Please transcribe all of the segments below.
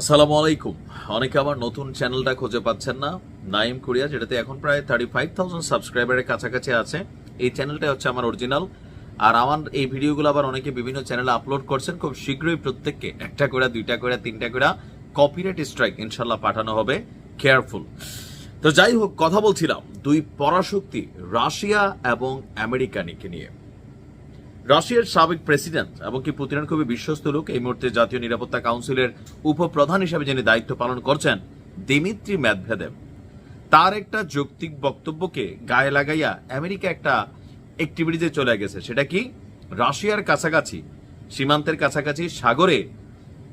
আসসালামু আলাইকুম। অনেকে আমার নতুন চ্যানেলটা খুঁজে পাচ্ছেন না। নাইম কোরিয়া, যেটাতে এখন প্রায় থার্টি ফাইভ থাউজেন্ড সাবস্ক্রাইবারের কাছাকাছি আছে। এই চ্যানেলটা হচ্ছে আমার অরিজিনাল আর আমার এই ভিডিওগুলো আবার অনেকে বিভিন্ন চ্যানেলে আপলোড করছেন। খুব শীঘ্রই প্রত্যেককে একটা করে, দুইটা করে, তিনটা করে কপিরাইট স্ট্রাইক ইনশাল্লাহ পাঠানো হবে। কেয়ারফুল তো যাই হোক, কথা বলছিলাম দুই পরাশক্তি, রাশিয়া এবং আমেরিকানিকে নিয়ে। রাশিয়ার সাবেক প্রেসিডেন্ট এবং কি পুতিনের খুবই বিশ্বস্ত লোক, এই মুহূর্তে জাতীয় নিরাপত্তা কাউন্সিলের উপপ্রধান হিসেবে যিনি দায়িত্ব পালন করছেন, দিমিত্রি ম্যাদভেদেব তার একটা যৌক্তিক বক্তব্যকে গায়ে লাগাইয়া আমেরিকা একটা অ্যাক্টিভিটিতে চলে গেছে। সেটা কি? রাশিয়ার কাছাকাছি, সীমান্তের কাছাকাছি সাগরে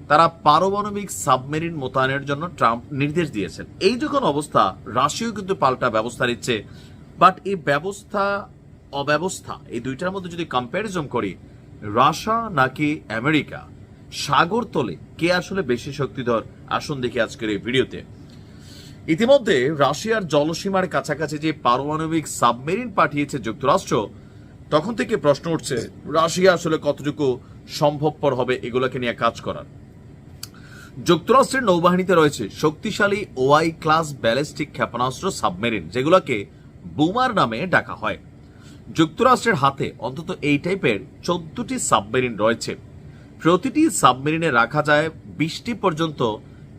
তারা পারমাণবিক সাবমেরিন মোতায়েনের জন্য ট্রাম্প নির্দেশ দিয়েছেন। এই যখন অবস্থা, রাশিয়াও কিন্তু পাল্টা ব্যবস্থা নিচ্ছে বাট এই ব্যবস্থা অব্যবস্থা। এই দুইটার মধ্যে যদি কম্প্যারিজন করি, রাশিয়া নাকি আমেরিকা, সাগর তলে কে আসলে বেশি শক্তিধর? আসুন দেখি আজকের এই ভিডিওতে। ইতিমধ্যে রাশিয়ার জলসীমার কাছাকাছি যে পারমাণবিক সাবমেরিন পাঠিয়েছে যুক্তরাষ্ট্র, তখন থেকে প্রশ্ন উঠছে, রাশিয়া আসলে কতটুকু সম্ভবপর হবে এগুলোকে নিয়ে কাজ করার? যুক্তরাষ্ট্রের নৌবাহিনীতে রয়েছে শক্তিশালী ওয়াই ক্লাস ব্যালিস্টিক ক্ষেপণাস্ত্র সাবমেরিন, যেগুলোকে বুমার নামে ডাকা হয়। যুক্তরাষ্ট্রের হাতে অন্তত এই টাইপের চোদ্দটি সাবমেরিন রয়েছে। প্রতিটি সাবমেরিনে রাখা যায় বিশটি পর্যন্ত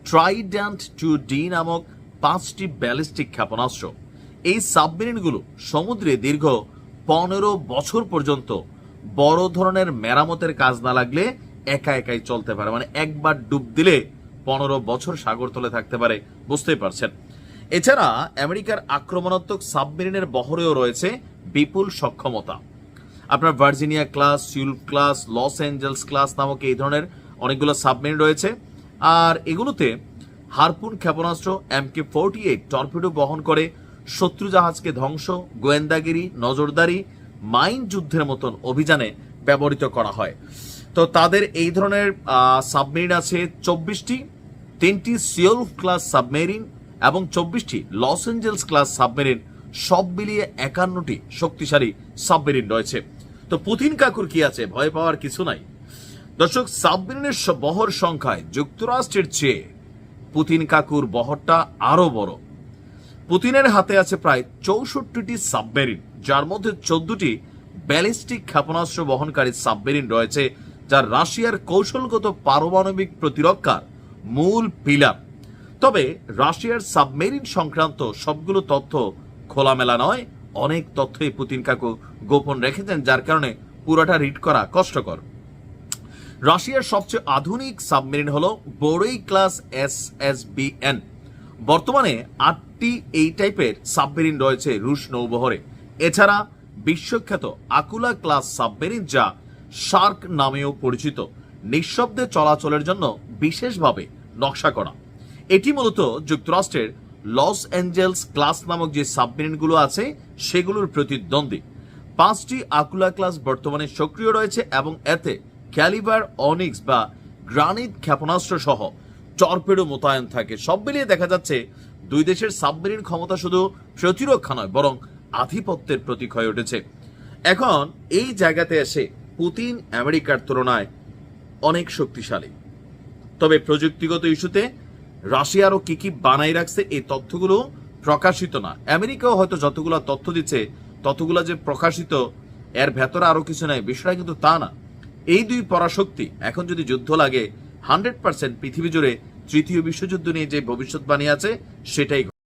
ট্রাইড্যান্ট টু ডি নামক পাঁচটি ব্যালিস্টিক ক্ষেপণাস্ত্র। এই সাবমেরিনগুলো সমুদ্রে দীর্ঘ পনেরো বছর পর্যন্ত বড় ধরনের মেরামতের কাজ না লাগলে একা একাই চলতে পারে। মানে একবার ডুব দিলে পনেরো বছর সাগর তলে থাকতে পারে। বুঝতেই পারছেন? এছাড়া আমেরিকার আক্রমণাত্মক সাবমেরিনের বহরেও রয়েছে বিপুল সক্ষমতা। আপনার Virginia class, Seoul class, Los Angeles class নামক এই ধরনের অনেকগুলো সাবমেরিন রয়েছে। আর এগুলোতে হারপুন ক্ষেপণাস্ত্র এমকে ফোরটি এইট টর্পিডো বহন করে, শত্রু জাহাজকে ধ্বংস, গোয়েন্দাগিরি, নজরদারি, মাইন যুদ্ধের মতন অভিযানে ব্যবহৃত করা হয়। তো তাদের এই ধরনের সাবমেরিন আছে চব্বিশটি, তিনটি সিওল ক্লাস সাবমেরিন এবং চব্বিশটি লস অ্যাঞ্জেলস ক্লাস সাবমেরিন সব মিলিয়ে একান্নটি শক্তিশালী সাবমেরিন রয়েছে। তো পুতিন কাকুর কি আছে? ভয় পাওয়ার কিছু নাই। দর্শক, সাবমেরিনের বহর সংখ্যায় যুক্তরাষ্ট্রের চেয়ে পুতিন কাকুর বহরটা আরও বড়। পুতিনের হাতে আছে প্রায় চৌষট্টিটি সাবমেরিন, যার মধ্যে চোদ্দটি ব্যালিস্টিক ক্ষেপণাস্ত্র বহনকারী সাবমেরিন রয়েছে, যা রাশিয়ার কৌশলগত পারমাণবিক প্রতিরক্ষার মূল পিলার। তবে রাশিয়ার সাবমেরিন সংক্রান্ত সবগুলো তথ্য খোলামেলা নয়, অনেক তথ্যই পুতিন কাকু গোপন রেখেছেন, যার কারণে পুরোটা রিড করা কষ্টকর। রাশিয়ার সবচেয়ে আধুনিক সাবমেরিন হল Borei class S S B N. বর্তমানে আটটি এই টাইপের সাবমেরিন রয়েছে রুশ নৌবহরে। এছাড়া বিশ্বখ্যাত আকুলা ক্লাস সাবমেরিন যা শার্ক নামেও পরিচিত, নিঃশব্দে চলাচলের জন্য বিশেষভাবে নকশা করা। এটি মূলত যুক্তরাষ্ট্রের লস অ্যাঞ্জেলস ক্লাস নামক যে সাবমেরিনগুলো আছে, সেগুলোর প্রতিদ্বন্দ্বী। পাঁচটি আকুলা ক্লাস বর্তমানে সক্রিয় রয়েছে এবং এতে ক্যালিবার অনিক্স বা গ্রানিট ক্ষেপণাস্ত্র সহ টর্পেডো মোতায়েন থাকে। সব মিলিয়ে দেখা যাচ্ছে, দুই দেশের সাবমেরিন ক্ষমতা শুধু প্রতিরক্ষা নয়, বরং আধিপত্যের প্রতীক হয়ে উঠেছে। এখন এই জায়গাতে এসে পুতিন আমেরিকার তুলনায় অনেক শক্তিশালী। তবে প্রযুক্তিগত ইস্যুতে রাশিয়ারও কি কি বানাই রাখছে এই তথ্যগুলো প্রকাশিত না। আমেরিকাও হয়তো যতগুলো তথ্য দিচ্ছে, ততগুলো যে প্রকাশিত, এর ভেতরে আরও কিছু নাই। বিষয়টা কিন্তু তা না। এই দুই পরাশক্তি, এখন যদি যুদ্ধ লাগে হান্ড্রেড পার্সেন্ট পৃথিবী জুড়ে তৃতীয় বিশ্বযুদ্ধ নিয়ে যে ভবিষ্যৎবাণী আছে, সেটাই